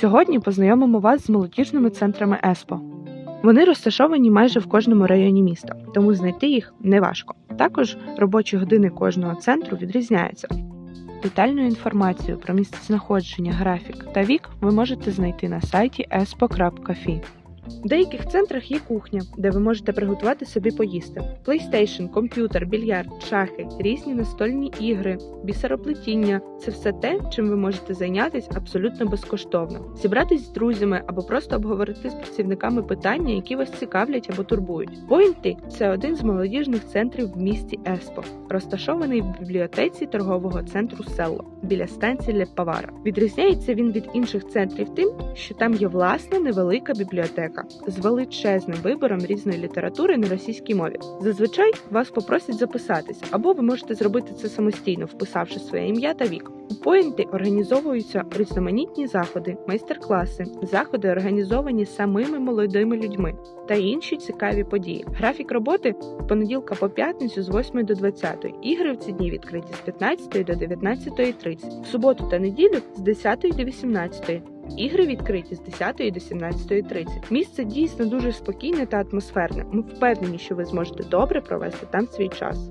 Сьогодні познайомимо вас з молодіжними центрами ЕСПО. Вони розташовані майже в кожному районі міста, тому знайти їх неважко. Також робочі години кожного центру відрізняються. Детальну інформацію про місцезнаходження, графік та вік ви можете знайти на сайті espo.fi. В деяких центрах є кухня, де ви можете приготувати собі поїсти: PlayStation, комп'ютер, більярд, шахи, різні настольні ігри, бісероплетіння це все те, чим ви можете зайнятися абсолютно безкоштовно, зібратись з друзями або просто обговорити з працівниками питання, які вас цікавлять або турбують. Пойнти це один з молодіжних центрів в місті Еспо, розташований в бібліотеці торгового центру Селло біля станції Лепавара. Відрізняється він від інших центрів тим, що там є власна невелика бібліотека з величезним вибором різної літератури на російській мові. Зазвичай вас попросять записатись, або ви можете зробити це самостійно, вписавши своє ім'я та вік. У поінти організовуються різноманітні заходи, майстер-класи, заходи організовані самими молодими людьми та інші цікаві події. Графік роботи з понеділка по п'ятницю з 8 до 20. Ігри в ці дні відкриті з 15 до 19.30, в суботу та неділю з 10 до 18. Ігри відкриті з 10 до 17.30. Місце дійсно дуже спокійне та атмосферне. Ми впевнені, що ви зможете добре провести там свій час.